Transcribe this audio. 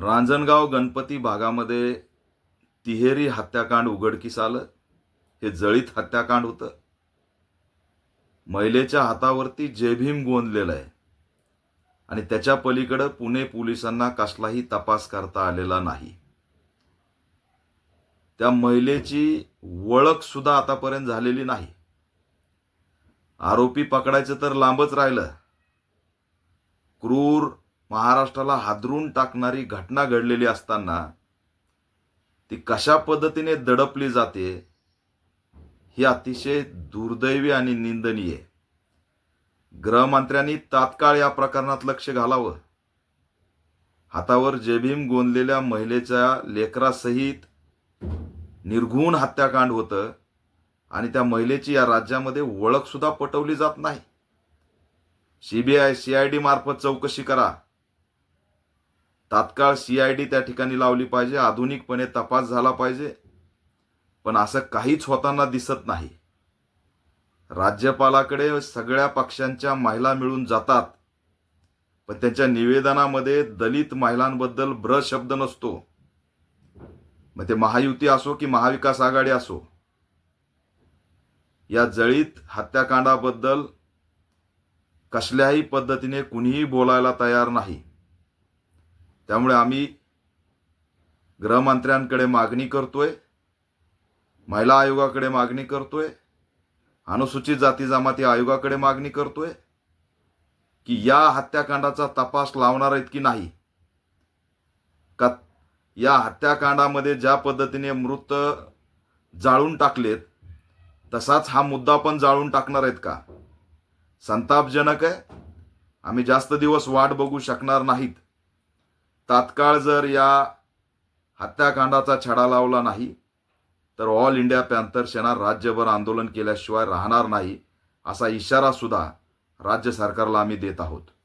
रांजणगाव गणपती भागामध्ये तिहेरी हत्याकांड उघडकीस आलं. हे जळीत हत्याकांड होतं. महिलेच्या हातावरती जेभीम गोंदलेलं आहे. आणि त्याच्या पलीकडं पुणे पोलिसांना कसलाही तपास करता आलेला नाही. त्या महिलेची ओळखसुद्धा आतापर्यंत झालेली नाही. आरोपी पकडायचं तर लांबच राहिलं. क्रूर महाराष्ट्राला हादरून टाकणारी घटना घडलेली असताना ती कशा पद्धतीने दडपली जाते ही अतिशय दुर्दैवी आणि निंदनीय. गृहमंत्र्यांनी तात्काळ या प्रकरणात लक्ष घालावं. हातावर जेभीम गोंदलेल्या महिलेच्या लेकरासहित निर्घुण हत्याकांड होतं आणि त्या महिलेची या राज्यामध्ये ओळख सुद्धा पटवली जात नाही. सीबीआय सीआयडी मार्फत चौकशी करा. तात्काळ सीआयडी त्या ठिकाणी लावली पाहिजे. आधुनिकपणे तपास झाला पाहिजे. पण असं काहीच होताना दिसत नाही. राज्यपालाकडे सगळ्या पक्षांच्या महिला मिळून जातात. पण त्यांच्या निवेदनामध्ये दलित महिलांबद्दल ब्र शब्द नसतो. मग ते महायुती असो की महाविकास आघाडी असो. या जळीत हत्याकांडाबद्दल कसल्याही पद्धतीने कुणीही बोलायला तयार नाही. त्यामुळे आम्ही गृहमंत्र्यांकडे मागणी करतोय महिला आयोगाकडे मागणी करतोय अनुसूचित जाती जमाती आयोगाकडे मागणी करतोय की या हत्याकांडाचा तपास लावणार आहेत की नाही. का या हत्याकांडामध्ये ज्या पद्धतीने मृत जाळून टाकलेत तसाच हा मुद्दा पण जाळून टाकणार आहेत का? संतापजनक आहे. आम्ही जास्त दिवस वाट बघू शकणार नाहीत. तात्काळ जर या हत्याकांडाचा छडा लावला नाही तर ऑल इंडिया पॅन्थर सेना राज्यभर आंदोलन केल्याशिवाय राहणार नाही असा इशारासुद्धा राज्य सरकारला आम्ही देत आहोत.